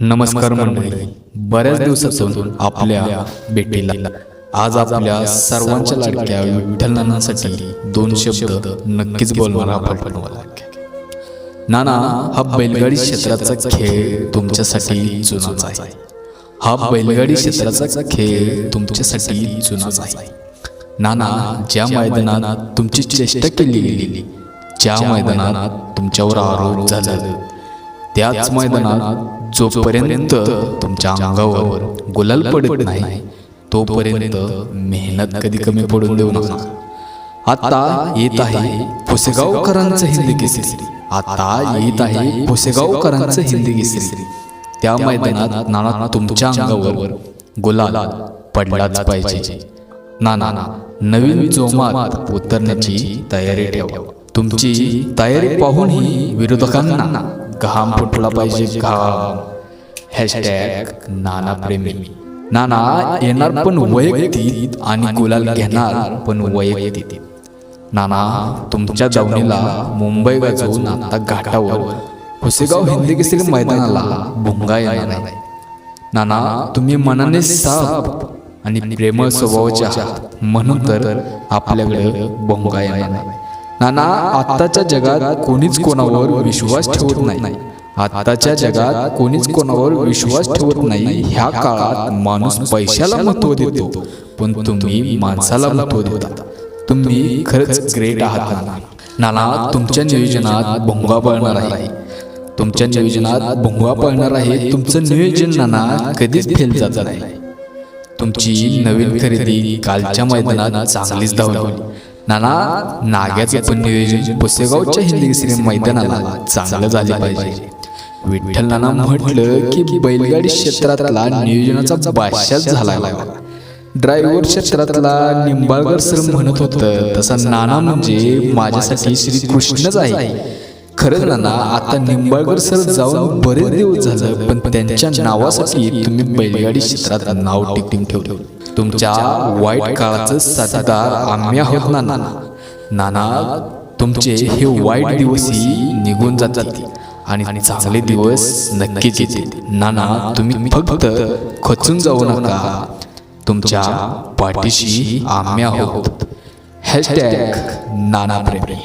नमस्कार मंडळी. बऱ्याच दिवसातून आपल्या भेटीला आज आपल्या सर्वांच्या लाडक्या विठ्ठलनानासाठी दोन शब्द नक्कीच बोलणार आपण. नाना हा बैलगाडी क्षेत्राचा खेळ तुमच्यासाठी जुनाच आहे. हा बैलगाडी क्षेत्राचा खेळ तुमच्यासाठी जुनाच आहे. नाना ज्या मैदानात तुमची चेष्टा केली गेली ज्या मैदानात तुमच्यावर आरोप झाला त्याच मैदानात जोपर्यंत तुमच्या अंगावर गुलाल पडत नाही तोपर्यंत मेहनत कधी कमी पडून देऊ नका. आता येत आहे पुसेगावकरांचं हिंदी केसरी. आता येत आहे पुसेगावकरांचं हिंदी केसरी. त्या मैदानात नाना तुमच्या अंगावर गुलाल पडलाच पाहिजे. नाना नवीन जोमात उतरण्याची तयारी ठेवा. तुमची तयारी पाहूनही विरोधकांना घाम फुटला पाहिजे घाम. हॅशटॅग नाना प्रेमी. नाना येणार पण वैयक्तिक आणि गुलाल घेणार पण वैयक्तिक. नाना तुमच्या दावणीला मुंबई गाजवून आता घाटावर पुसेगाव हिंदी केसरी मैदानाला भुंगा येणार आहे. नाना तुम्ही मनाने साफ आणि प्रेमळ स्वभावाचे आहात. म्हणून तर आपल्याकडे भोंगा येणार नाही नाना आत्ताच्या जगात कोणीच कोणावर विश्वास ठेवत नाही. आत्ताच्या जगात कोणीच कोणावर विश्वास ठेवत नाही. ह्या काळात माणूस पैशाला महत्त्व देतो पण तुम्ही माणसाला महत्त्व देता. तुम्ही खरंच ग्रेट आहात नाना. नाना तुमच्या नियोजनात भोंगा पळणार आहे. तुमच्या नियोजनात भोंगा पळणार आहे. तुमचं नियोजन नाना कधीच फेल जात नाही. तुमची नवीन खरेदी कालच्या मैदानात चांगलीच धावली. नाना नाग्याचं नियोजन पुसेगावच्या हिंदी केसरी मैदानाला चांगलं झाले पाहिजे. विठ्ठल नाना म्हटलं की बैलगाडी क्षेत्रातला नियोजनाचा बादशाच झाला. ड्रायव्हर क्षेत्रातला निंबाळकर सर म्हणत होतं तसा नाना म्हणजे माझ्यासाठी श्री कृष्णच आहे. खरंच नाना आता निंबाळकर सर जाऊन बरेच दिवस झालं पण त्यांच्या नावासाठी तुम्ही बैलगाडी क्षेत्रात नाव टिकून ठेवलं. तुमच्या वाईट काळाचं साथीदार आम्ही आहोत नाना. नाना तुमचे हे वाईट दिवसही निघून जातात आणि चांगले दिवस नक्कीच येतील नाना तुम्ही फक्त खचून जाऊ नका. तुमच्या पाठीशी आम्ही आहोत. हॅशटॅग नाना प्रेमी